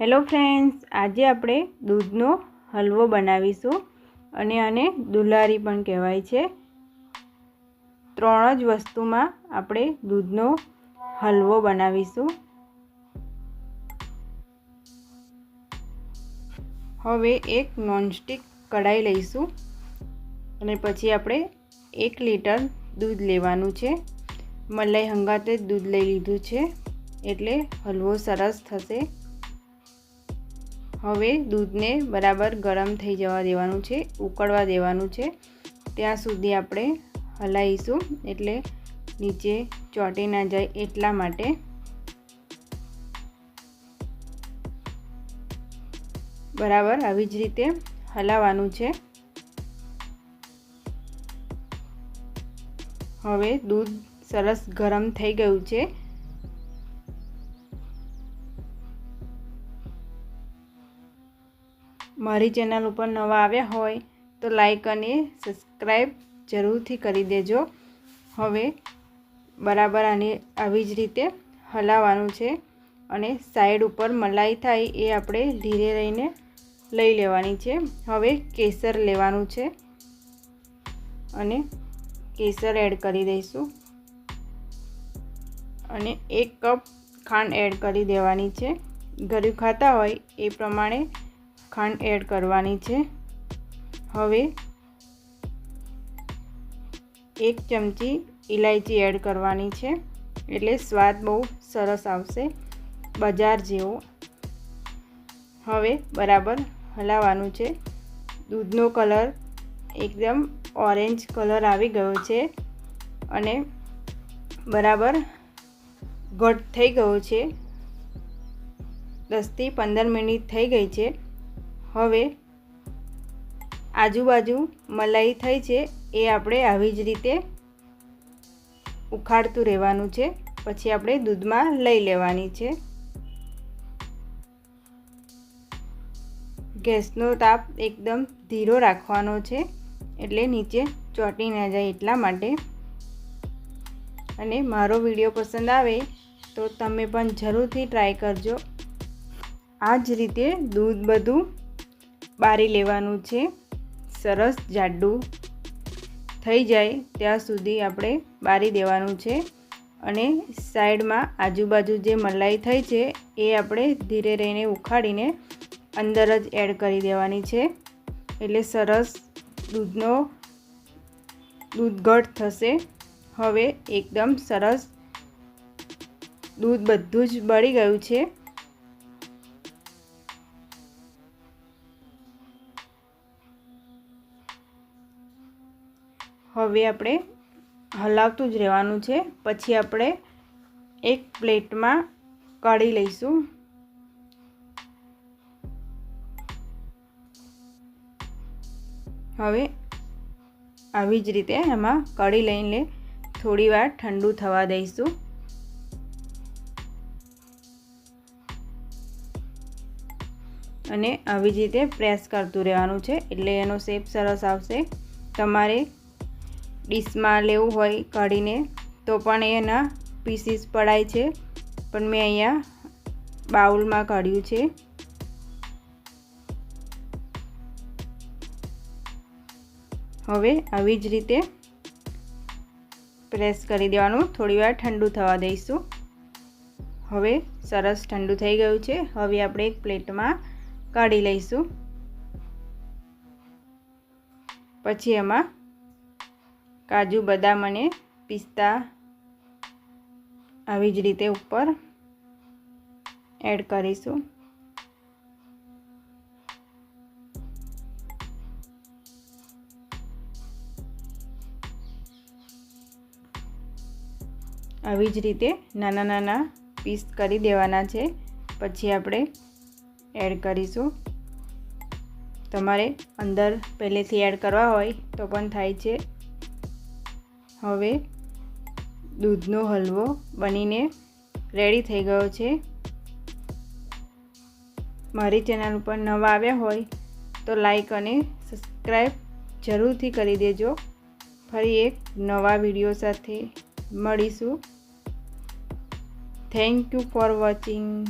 Hello friends, આજે આપણે દૂધનો હલવો બનાવીશું અને આને દુલારી પણ કહેવાય છે. ત્રણ જ વસ્તુમાં આપણે દૂધનો હલવો બનાવીશું. હવે એક નોનસ્ટિક કઢાઈ લઈશું અને પછી આપણે એક લીટર દૂધ લેવાનું છે. મલાઈ હંગાતે દૂધ લઈ લીધું છે એટલે હલવો સરસ થશે. હવે દૂધને બરાબર ગરમ થઈ જવા દેવાનું છે, ઉકળવા દેવાનું છે. ત્યાં સુધી આપણે હલાવીશું એટલે નીચે ચોંટી ના જાય એટલા માટે બરાબર આવી જ રીતે હલાવવાનું છે. હવે દૂધ સરસ ગરમ થઈ ગયું છે. મારી ચેનલ ઉપર નવા આવ્યા હોય તો લાઈક અને સબસ્ક્રાઈબ જરૂરથી કરી દેજો. હવે બરાબર આની આવી જ રીતે હલાવવાનું છે અને સાઈડ ઉપર મલાઈ થાય એ આપણે ધીરે રહીને લઈ લેવાની છે. હવે કેસર લેવાનું છે અને કેસર એડ કરી દઈશું. અને એક કપ ખાંડ એડ કરી દેવાની છે. ઘરે ખાતા હોય એ પ્રમાણે ખાંડ એડ કરવાની છે. હવે એક ચમચી ઇલાયચી એડ કરવાની છે. એટલે સ્વાદ બહુ સરસ આવશે બજાર જેવો. હવે બરાબર હલાવવાનું છે. દૂધનો કલર એકદમ ઓરેન્જ કલર આવી ગયો છે અને બરાબર ઘટ થઈ ગયો છે. દસથી પંદર મિનિટ થઈ ગઈ છે. હવે આજુબાજુ મલાઈ થઈ છે, એ આપણે આવી જ રીતે ઉખાડતું રહેવાનું છે. પછી આપણે દૂધમાં લઈ લેવાની છે. ગેસનો તાપ એકદમ ધીરો રાખવાનો છે, એટલે નીચે ચોંટી ના જાય એટલા માટે. અને મારો વીડિયો પસંદ આવે તો તમે પણ જરૂરથી ટ્રાય કરજો. આ જ રીતે દૂધ બધું બારી લેવાનું છે. સરસ જાડું થઈ જાય ત્યાં સુધી આપણે બારી દેવાનું છે. અને સાઈડમાં આજુબાજુ જે મલાઈ થઈ છે એ આપણે ધીરે રહીને ઉખાડીને અંદર જ એડ કરી દેવાની છે. એટલે સરસ દૂધનો દૂધ ઘટ થશે. હવે એકદમ સરસ દૂધ બધું જ બળી ગયું છે. હવે આપણે હલાવતું જ રહેવાનું છે. પછી આપણે એક પ્લેટમાં કાઢી લઈશું. હવે આવી જ રીતે એમાં કઢી લઈને થોડી વાર ઠંડુ થવા દઈશું. અને આવી જ રીતે પ્રેસ કરતું રહેવાનું છે. એટલે એનો શેપ સરસ આવશે. તમારે ડીશમાં લેવું હોય કાઢીને, તો પણ એના પીસીસ પડાય છે. પણ મેં અહીંયા બાઉલમાં કાઢ્યું છે. હવે આવી જ રીતે પ્રેસ કરી દેવાનું. થોડી વાર ઠંડુ થવા દઈશું. હવે સરસ ઠંડુ થઈ ગયું છે. હવે આપણે એક પ્લેટમાં કાઢી લઈશું. પછી એમાં કાજુ, બદામ અને પિસ્તા આવી જ રીતે ઉપર એડ કરીશું. આવી જ રીતે નાના નાના પીસ કરી દેવાના છે. પછી આપણે એડ કરીશું. તમારે અંદર પહેલેથી એડ કરવા હોય તો પણ થાય છે. હવે દૂધનો હલવો બનીને રેડી થઈ ગયો છે. મારી ચેનલ ઉપર નવા આવ્યા હોય તો લાઈક અને સબસ્ક્રાઈબ જરૂરથી કરી દેજો. ફરી એક નવા વીડિયો સાથે મળીશું. Thank you for watching